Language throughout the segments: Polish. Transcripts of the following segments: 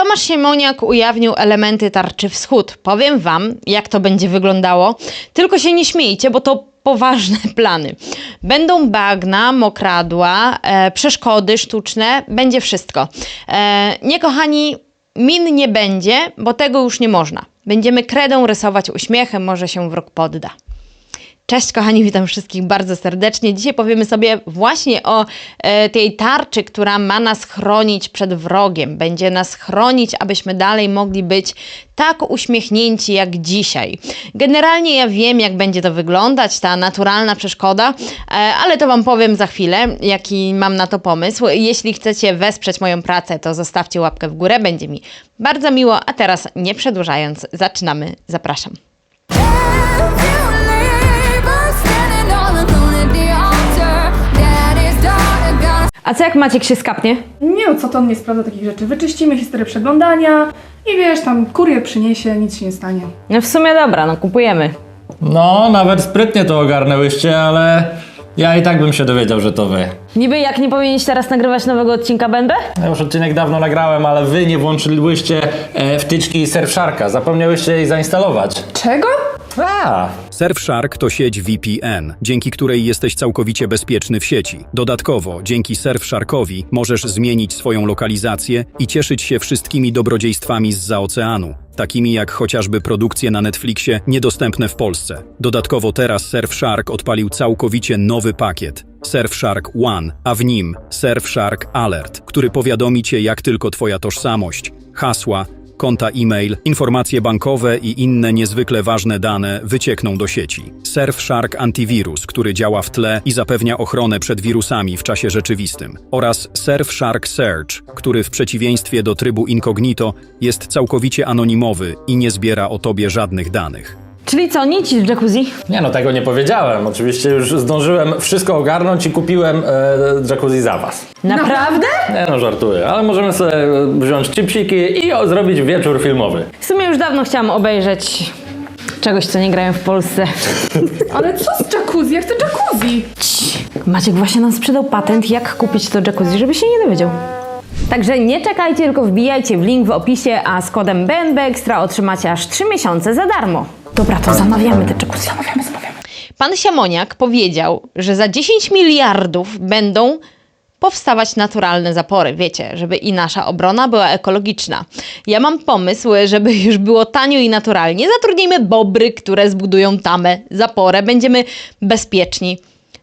Tomasz Siemoniak ujawnił elementy tarczy wschód. Powiem wam, jak to będzie wyglądało. Tylko się nie śmiejcie, bo to poważne plany. Będą bagna, mokradła, e, przeszkody sztuczne, będzie wszystko. E, nie kochani, min nie będzie, bo tego już nie można. Będziemy kredą rysować uśmiechem, może się wróg podda. Cześć kochani, witam wszystkich bardzo serdecznie. Dzisiaj powiemy sobie właśnie o e, tej tarczy, która ma nas chronić przed wrogiem. Będzie nas chronić, abyśmy dalej mogli być tak uśmiechnięci jak dzisiaj. Generalnie ja wiem, jak będzie to wyglądać, ta naturalna przeszkoda, e, ale to Wam powiem za chwilę, jaki mam na to pomysł. Jeśli chcecie wesprzeć moją pracę, to zostawcie łapkę w górę, będzie mi bardzo miło. A teraz, nie przedłużając, zaczynamy. Zapraszam. A co jak Maciek się skapnie? Nie no, co to on nie sprawdza takich rzeczy. Wyczyścimy historię przeglądania i wiesz, tam kurier przyniesie, nic się nie stanie. No w sumie dobra, no kupujemy. No, nawet sprytnie to ogarnęłyście, ale ja i tak bym się dowiedział, że to wy. Niby jak nie powinieneś teraz nagrywać nowego odcinka BNB? Ja już odcinek dawno nagrałem, ale wy nie włączyłyście e, wtyczki Surfsharka. Zapomniałyście jej zainstalować. Czego? A, Surfshark to sieć VPN, dzięki której jesteś całkowicie bezpieczny w sieci. Dodatkowo, dzięki Surfsharkowi możesz zmienić swoją lokalizację i cieszyć się wszystkimi dobrodziejstwami zza oceanu, takimi jak chociażby produkcje na Netflixie niedostępne w Polsce. Dodatkowo teraz Surfshark odpalił całkowicie nowy pakiet. Surfshark One, a w nim Surfshark Alert, który powiadomi cię jak tylko twoja tożsamość, hasła, konta e-mail, informacje bankowe i inne niezwykle ważne dane wyciekną do sieci. Surfshark Antivirus, który działa w tle i zapewnia ochronę przed wirusami w czasie rzeczywistym. Oraz Surfshark Search, który w przeciwieństwie do trybu incognito jest całkowicie anonimowy i nie zbiera o tobie żadnych danych. Czyli co, nic w jacuzzi? nie no, tego nie powiedziałem. Oczywiście już zdążyłem wszystko ogarnąć i kupiłem e, jacuzzi za was. Naprawdę? Nie no, żartuję, ale możemy sobie wziąć chipsiki i o, zrobić wieczór filmowy. W sumie już dawno chciałam obejrzeć czegoś, co nie grają w Polsce. Ale co z jacuzzi? Jak to jacuzzi? Maciek właśnie nam sprzedał patent, jak kupić to jacuzzi, żeby się nie dowiedział. Także nie czekajcie, tylko wbijajcie w link w opisie, a z kodem BNB Extra otrzymacie aż 3 miesiące za darmo. Dobra, to zamawiamy te jacuzzi. Zamawiamy, zamawiamy. Pan Siamoniak powiedział, że za 10 miliardów będą powstawać naturalne zapory, wiecie, żeby i nasza obrona była ekologiczna. Ja mam pomysł, żeby już było tanio i naturalnie. Zatrudnijmy bobry, które zbudują tamę, zaporę, będziemy bezpieczni.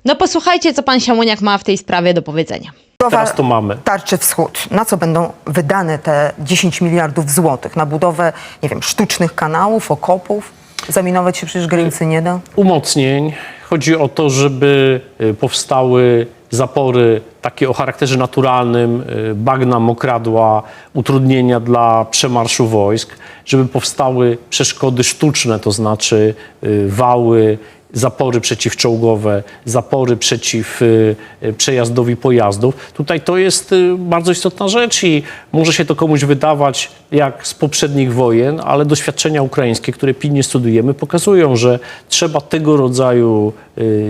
No posłuchajcie, co pan Siamoniak ma w tej sprawie do powiedzenia. Teraz to mamy. Tarczy wschód. Na co będą wydane te 10 miliardów złotych? Na budowę, nie wiem, sztucznych kanałów, okopów? Zaminować się przecież granicy nie da. Umocnień. Chodzi o to, żeby y, powstały zapory takie o charakterze naturalnym, y, bagna, mokradła, utrudnienia dla przemarszu wojsk, żeby powstały przeszkody sztuczne, to znaczy y, wały, zapory przeciwczołgowe, zapory przeciw y, y, przejazdowi pojazdów. Tutaj to jest y, bardzo istotna rzecz i może się to komuś wydawać jak z poprzednich wojen, ale doświadczenia ukraińskie, które pilnie studujemy, pokazują, że trzeba tego rodzaju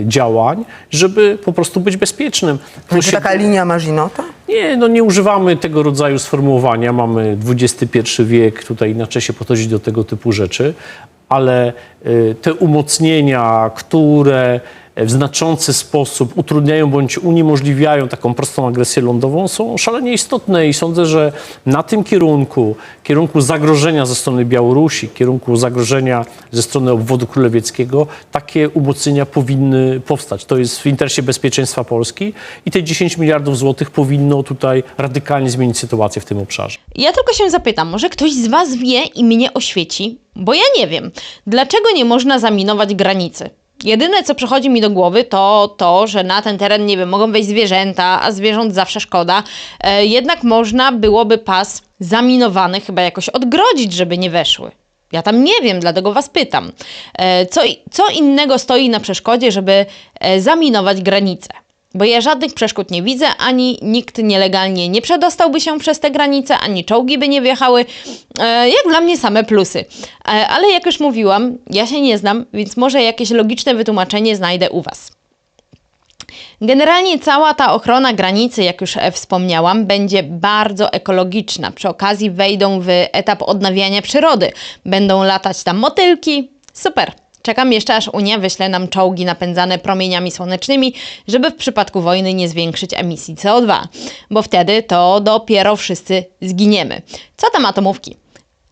działań, żeby po prostu być bezpiecznym. To się- taka linia Marzinota? nie, no nie używamy tego rodzaju sformułowania. Mamy XXI wiek, tutaj inaczej się podchodzi do tego typu rzeczy, ale te umocnienia, które w znaczący sposób utrudniają bądź uniemożliwiają taką prostą agresję lądową, są szalenie istotne i sądzę, że na tym kierunku, kierunku zagrożenia ze strony Białorusi, kierunku zagrożenia ze strony obwodu królewieckiego, takie umocnienia powinny powstać. To jest w interesie bezpieczeństwa Polski i te 10 miliardów złotych powinno tutaj radykalnie zmienić sytuację w tym obszarze. Ja tylko się zapytam, może ktoś z Was wie i mnie oświeci? Bo ja nie wiem, dlaczego nie można zaminować granicy? Jedyne, co przychodzi mi do głowy, to to, że na ten teren, nie wiem, mogą wejść zwierzęta, a zwierząt zawsze szkoda. E, jednak można byłoby pas zaminowany chyba jakoś odgrodzić, żeby nie weszły. Ja tam nie wiem, dlatego Was pytam. E, co, co innego stoi na przeszkodzie, żeby e, zaminować granice? Bo ja żadnych przeszkód nie widzę, ani nikt nielegalnie nie przedostałby się przez te granice, ani czołgi by nie wjechały. E, jak dla mnie same plusy. E, ale jak już mówiłam, ja się nie znam, więc może jakieś logiczne wytłumaczenie znajdę u Was. Generalnie cała ta ochrona granicy, jak już e, wspomniałam, będzie bardzo ekologiczna. Przy okazji wejdą w etap odnawiania przyrody. Będą latać tam motylki. Super. Czekam jeszcze, aż Unia wyśle nam czołgi napędzane promieniami słonecznymi, żeby w przypadku wojny nie zwiększyć emisji CO2, bo wtedy to dopiero wszyscy zginiemy. Co tam atomówki?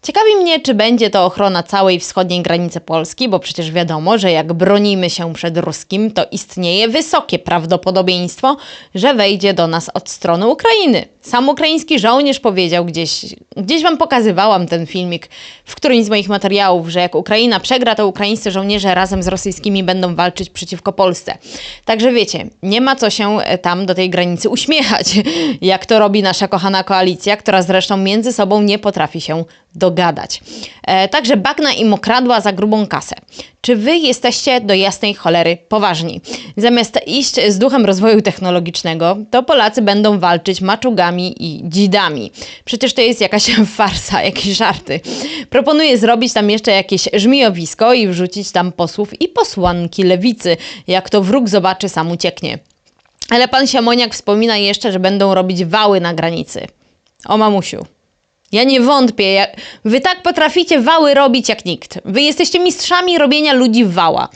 Ciekawi mnie, czy będzie to ochrona całej wschodniej granicy Polski, bo przecież wiadomo, że jak bronimy się przed ruskim, to istnieje wysokie prawdopodobieństwo, że wejdzie do nas od strony Ukrainy. Sam ukraiński żołnierz powiedział gdzieś, gdzieś wam pokazywałam ten filmik w którymś z moich materiałów, że jak Ukraina przegra, to ukraińscy żołnierze razem z rosyjskimi będą walczyć przeciwko Polsce. Także wiecie, nie ma co się e, tam do tej granicy uśmiechać, jak to robi nasza kochana koalicja, która zresztą między sobą nie potrafi się dogadać. E, także bagna i mokradła za grubą kasę. Czy wy jesteście do jasnej cholery poważni? Zamiast iść z duchem rozwoju technologicznego, to Polacy będą walczyć maczugami i dzidami. Przecież to jest jakaś farsa, jakieś żarty. Proponuję zrobić tam jeszcze jakieś żmijowisko i wrzucić tam posłów i posłanki lewicy. Jak to wróg zobaczy, sam ucieknie. Ale pan Siamoniak wspomina jeszcze, że będą robić wały na granicy. O mamusiu. Ja nie wątpię. ja- Wy tak potraficie wały robić jak nikt. Wy jesteście mistrzami robienia ludzi wała.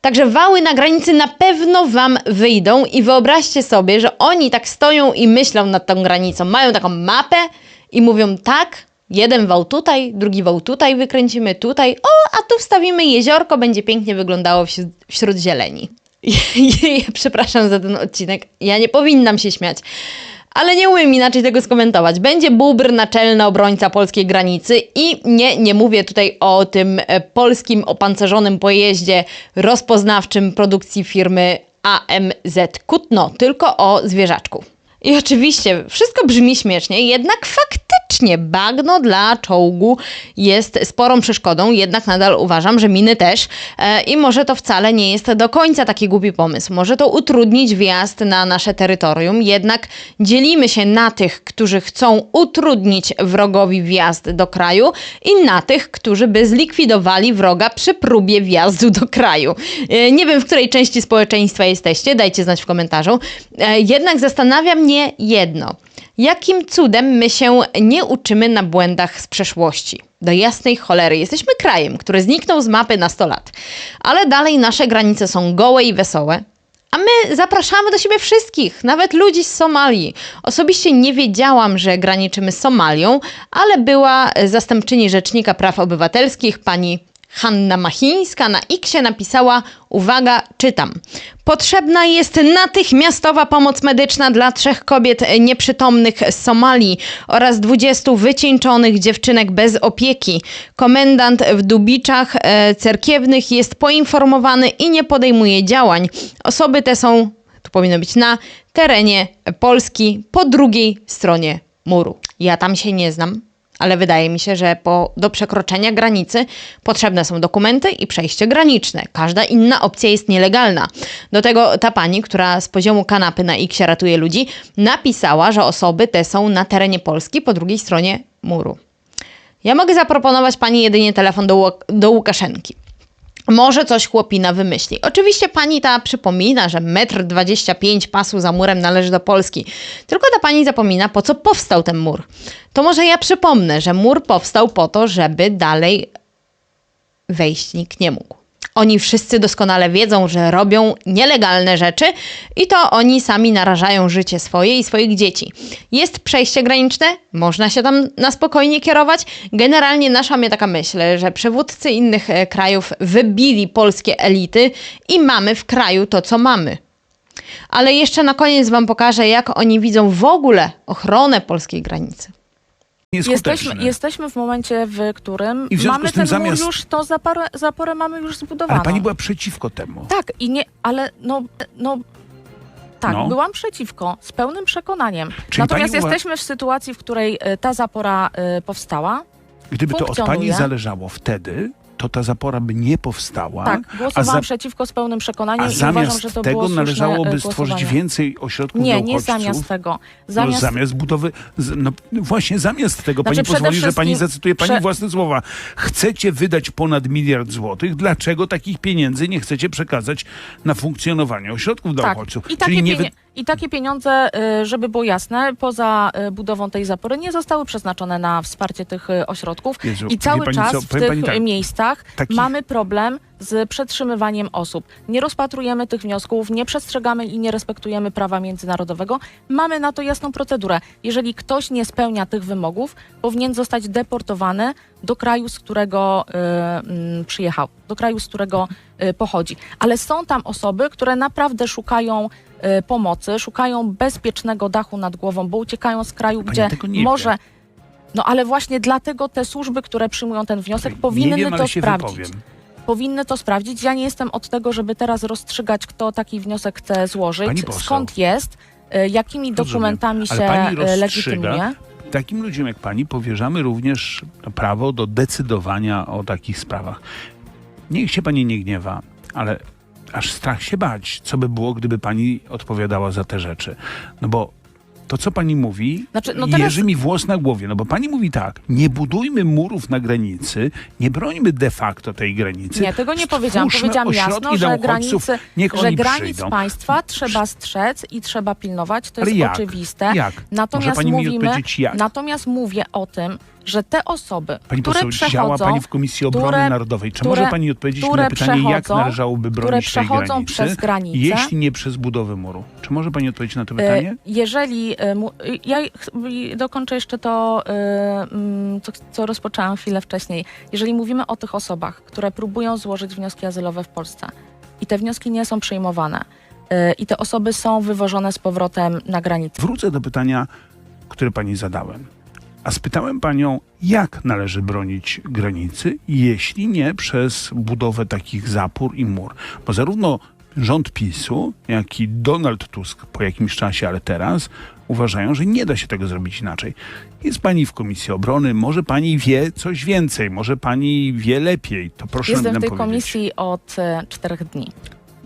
Także wały na granicy na pewno wam wyjdą i wyobraźcie sobie, że oni tak stoją i myślą nad tą granicą. Mają taką mapę i mówią tak, jeden wał tutaj, drugi wał tutaj wykręcimy, tutaj. O, a tu wstawimy jeziorko, będzie pięknie wyglądało wśród, wśród zieleni. Przepraszam za ten odcinek. Ja nie powinnam się śmiać. Ale nie umiem inaczej tego skomentować. Będzie bubr naczelny obrońca polskiej granicy i nie, nie mówię tutaj o tym e, polskim opancerzonym pojeździe rozpoznawczym produkcji firmy AMZ Kutno, tylko o zwierzaczku. I oczywiście wszystko brzmi śmiesznie, jednak faktycznie bagno dla czołgu jest sporą przeszkodą, jednak nadal uważam, że miny też e, i może to wcale nie jest do końca taki głupi pomysł. Może to utrudnić wjazd na nasze terytorium, jednak dzielimy się na tych, którzy chcą utrudnić wrogowi wjazd do kraju i na tych, którzy by zlikwidowali wroga przy próbie wjazdu do kraju. E, Nie wiem, w której części społeczeństwa jesteście, dajcie znać w komentarzu. E, Jednak zastanawia mnie jedno. Jakim cudem my się nie uczymy na błędach z przeszłości? Do jasnej cholery. Jesteśmy krajem, który zniknął z mapy na 100 lat. Ale dalej nasze granice są gołe i wesołe. A my zapraszamy do siebie wszystkich, nawet ludzi z Somalii. Osobiście nie wiedziałam, że graniczymy z Somalią, ale była zastępczyni Rzecznika Praw Obywatelskich, pani Hanna Machińska na Xie napisała, uwaga, czytam. Potrzebna jest natychmiastowa pomoc medyczna dla trzech kobiet nieprzytomnych z Somalii oraz 20 wycieńczonych dziewczynek bez opieki. Komendant w Dubiczach e, cerkiewnych jest poinformowany i nie podejmuje działań. Osoby te są, tu powinno być na terenie Polski po drugiej stronie muru. Ja tam się nie znam ale wydaje mi się, że po, do przekroczenia granicy potrzebne są dokumenty i przejście graniczne. Każda inna opcja jest nielegalna. Do tego ta pani, która z poziomu kanapy na X ratuje ludzi, napisała, że osoby te są na terenie Polski po drugiej stronie muru. Ja mogę zaproponować pani jedynie telefon do, do Łukaszenki. Może coś chłopina wymyśli. Oczywiście pani ta przypomina, że 1,25 m pasu za murem należy do Polski. Tylko ta pani zapomina, po co powstał ten mur. To może ja przypomnę, że mur powstał po to, żeby dalej wejść nikt nie mógł. Oni wszyscy doskonale wiedzą, że robią nielegalne rzeczy i to oni sami narażają życie swoje i swoich dzieci. Jest przejście graniczne, można się tam na spokojnie kierować. Generalnie nasza mnie taka myśl, że przywódcy innych e, krajów wybili polskie elity i mamy w kraju to, co mamy. Ale jeszcze na koniec Wam pokażę, jak oni widzą w ogóle ochronę polskiej granicy. Jesteśmy, jesteśmy w momencie, w którym w mamy ten zamiast- mur już, to zaporę, zaporę mamy już zbudowaną. Ale pani była przeciwko temu. Tak, i nie, ale no, no tak, No. byłam przeciwko, z pełnym przekonaniem. Czyli Natomiast była- jesteśmy w sytuacji, w której e, ta zapora e, powstała. Gdyby to od pani zależało wtedy, to ta zapora by nie powstała. Tak, a, głosowałam za, przeciwko z pełnym przekonaniem a i uważam, zamiast że to tego należałoby e, stworzyć więcej ośrodków Nie, nie zamiast tego. No, Zamiast, zamiast budowy, no właśnie zamiast tego, Znaczy, pani pozwoli, że pani wszystkim- zacytuje pani prze- własne słowa. Chcecie wydać ponad miliard złotych, dlaczego takich pieniędzy nie chcecie przekazać na funkcjonowanie ośrodków dla tak. uchodźców? I Czyli nie I takie pieniądze, y, żeby było jasne, poza y, budową tej zapory nie zostały przeznaczone na wsparcie tych y, ośrodków. Jezu, I cały czas co, w tych tak, miejscach takich- mamy problem z przetrzymywaniem osób. Nie rozpatrujemy tych wniosków, nie przestrzegamy i nie respektujemy prawa międzynarodowego. Mamy na to jasną procedurę. Jeżeli ktoś nie spełnia tych wymogów, powinien zostać deportowany do kraju, z którego y, mm, przyjechał, do kraju, z którego y, pochodzi. Ale są tam osoby, które naprawdę szukają pomocy, szukają bezpiecznego dachu nad głową, bo uciekają z kraju, Pani gdzie może. wie. No ale właśnie dlatego te służby, które przyjmują ten wniosek, powinny wiem, to sprawdzić. wypowiem. Powinny to sprawdzić. Ja nie jestem od tego, żeby teraz rozstrzygać, kto taki wniosek chce złożyć, skąd jest, y, jakimi Rozumiem. dokumentami się y, legitymuje. Takim ludziom jak pani powierzamy również prawo do decydowania o takich sprawach. Niech się pani nie gniewa, ale aż strach się bać, co by było, gdyby pani odpowiadała za te rzeczy. No bo to, co pani mówi, Znaczy, no teraz- jeży mi włos na głowie. No bo pani mówi tak, nie budujmy murów na granicy, nie brońmy de facto tej granicy. Nie, tego nie powiedziałam. Powiedziałam jasno, że granicy, niech że granic przyjdą. państwa trzeba strzec i trzeba pilnować. To Ale jest jak? oczywiste. Jak? Natomiast mówimy, jak? natomiast mówię o tym, że te osoby, Pani które poseł, przechodzą, działa pani w Komisji Obrony które- Narodowej. Czy które- może pani odpowiedzieć na pytanie, jak należałoby które bronić tej przechodzą granicy, przez granicę? jeśli nie przez budowę muru? Czy może pani odpowiedzieć na to E, pytanie? Jeżeli. e, Ja dokończę jeszcze to, e, mm, co, co rozpoczęłam chwilę wcześniej. Jeżeli mówimy o tych osobach, które próbują złożyć wnioski azylowe w Polsce i te wnioski nie są przyjmowane i te osoby są wywożone z powrotem na granicę. Wrócę do pytania, które pani zadałem. A spytałem panią, jak należy bronić granicy, jeśli nie przez budowę takich zapór i mur. Bo zarówno rząd PiSu, jak i Donald Tusk po jakimś czasie, ale teraz uważają, że nie da się tego zrobić inaczej. Jest pani w Komisji Obrony, może pani wie coś więcej, może pani wie lepiej. To proszę Jestem w nam tej powiedzieć. komisji od e, czterech dni.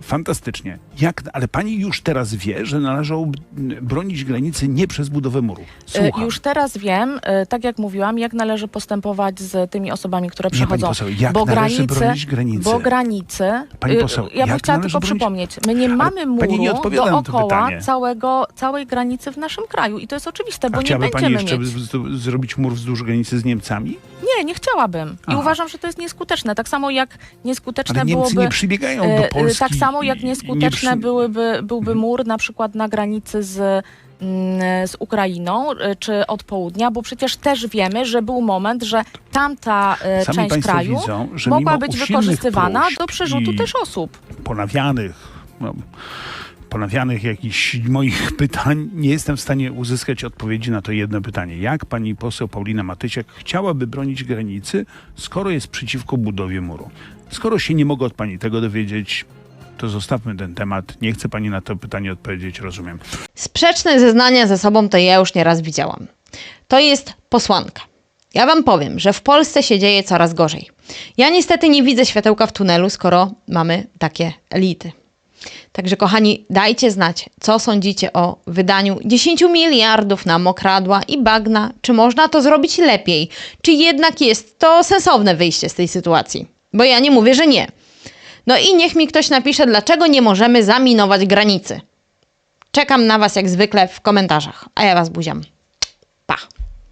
Fantastycznie. Jak, ale pani już teraz wie, że należałoby bronić granicy nie przez budowę muru. E, Słucham. Już teraz wiem, e, tak jak mówiłam, jak należy postępować z tymi osobami, które przechodzą. poseł, jak bo należy granice, bronić granicy? Bo granice. Pani y, poseł, ja bym chciała tylko bronić- przypomnieć, my nie Ale mamy muru nie dookoła całego, całej granicy w naszym kraju. I to jest oczywiste, bo A nie chciałaby pani będziemy jeszcze mieć. zrobić mur wzdłuż granicy z Niemcami? Nie, nie chciałabym. I Aha. uważam, że to jest nieskuteczne. Tak samo jak nieskuteczne Ale Niemcy byłoby. nie przybiegają e, do e, Polski. Tak samo jak i nie nieskuteczne przy- byłyby, byłby Mhm. mur na przykład na granicy z, mm, z Ukrainą e, czy od południa, bo przecież też wiemy, że był moment, że tamta e, Sami część kraju widzą, mogła być wykorzystywana do przerzutu i też osób. ponawianych, no, ponawianych jakichś moich pytań, nie jestem w stanie uzyskać odpowiedzi na to jedno pytanie. Jak pani poseł Paulina Matysiak chciałaby bronić granicy, skoro jest przeciwko budowie muru? Skoro się nie mogę od pani tego dowiedzieć, to zostawmy ten temat. Nie chce pani na to pytanie odpowiedzieć, rozumiem. Sprzeczne zeznania ze sobą to ja już nieraz widziałam. To jest posłanka. Ja wam powiem, że w Polsce się dzieje coraz gorzej. Ja niestety nie widzę światełka w tunelu, skoro mamy takie elity. Także kochani, dajcie znać, co sądzicie o wydaniu 10 miliardów na mokradła i bagna. Czy można to zrobić lepiej? Czy jednak jest to sensowne wyjście z tej sytuacji? Bo ja nie mówię, że nie. No i niech mi ktoś napisze, dlaczego nie możemy zaminować granicy. Czekam na Was jak zwykle w komentarzach, a ja Was buziam.